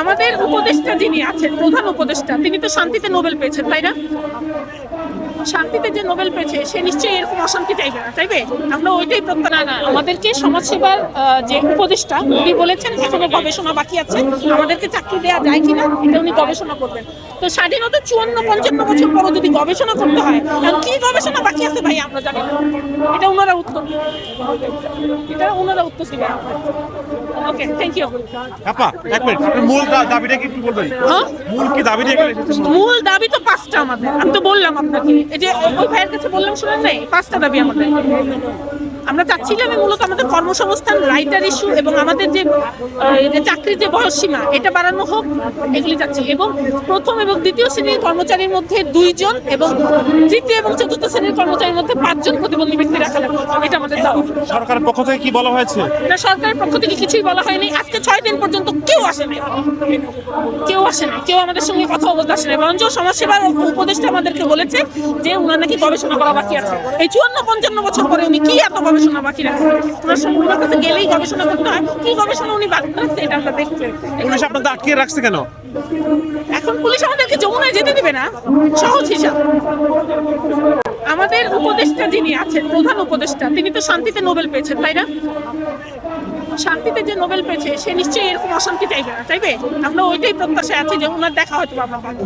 আমাদের উপদেষ্টা যিনি আছেন, প্রধান উপদেষ্টা, তিনি তো শান্তিতে নোবেল পেয়েছেন, তাই না? শান্তিতে যে নোবেল পেয়েছে, সে নিশ্চয়ই এরকম অশান্তি চাইবে না, চাইবে? আমরা ওইটাই প্রত্যানা না আমাদেরকে সমাজসেবার যে উপদেষ্টা, উনি বলেছেন, এখনও গবেষণা বাকি আছে, আমাদেরকে চাকরি দেওয়া যায় কিনা, এটা উনি গবেষণা করবেন। তো স্বাধীনতা চুয়ান্ন, পঞ্চান্ন বছর পরও যদি গবেষণা করতে হয় এখন কি গবেষণা বাকি আছে ভাই, আমরা জানি এটা ওনারা উত্তর এটা ওনারা উত্তর দিবেন। ওকে থ্যাংক ইউ আপা এক মিনিট আপনার মূল দাবিটা কি একটু বলবেন? হ্যাঁ? মূল কি দাবি নিয়ে মূল দাবি তো পাঁচটা আমাদের। আমি তো বললাম আপনাকে। এই যে ওই ভাইয়ের কাছে বললাম শুনেন নাই? পাঁচটা দাবি আমাদের। আমরা চাচ্ছিলাম মূলত আমাদের কর্মসংস্থান রাইটার ইস্যু এবং আমাদের যে চাকরির যে বয়স সীমা এটা বাড়ানো হোক এগুলি চাচ্ছি। এবং প্রথম এবং দ্বিতীয় শ্রেণির কর্মচারীর মধ্যে দুইজন এবং তৃতীয় এবং চতুর্থ শ্রেণির কর্মচারীর মধ্যে পাঁচজন প্রতিবন্ধী ব্যক্তি রাখা এটা আমাদের দাবি। সরকারের পক্ষ থেকে কি বলা হয়েছে? না সরকারের পক্ষ থেকে কিছুই বলা হয়নি। আজকে ছয় দিন পর্যন্ত কেউ আসে নাই। কেউ আসে না কেউ আমাদের সঙ্গে কথা বলতে আসে না বরঞ্চ সমাজসেবার উপদেষ্টা আমাদেরকে বলেছে যে উনার নাকি গবেষণা করা বাকি আছে। এই চুয়ান্ন পঞ্চান্ন বছর পরে উনি কি এত গবেষণা বাকি রাখছে। ওনার সঙ্গে ওনার কাছে গেলেই গবেষণা করতে হয়। কি গবেষণা উনি বাকি রাখছে এটা আমরা পুলিশ আপনাদের আটকে রাখছে কেন? এখন পুলিশ আমাদেরকে যমুনায় যেতে দিবে না সহজ হিসাব। আমাদের উপদেষ্টা যিনি আছেন প্রধান উপদেষ্টা তিনি তো শান্তিতে নোবেল পেয়েছেন তাই না? শান্তিতে যে নোবেল পেয়েছে সে নিশ্চয়ই এরকম অশান্তি চাইবে না চাইবে? আমরা ওইটাই প্রত্যাশায় আছি যে ওনার দেখা হয়তো আমরা পাবো।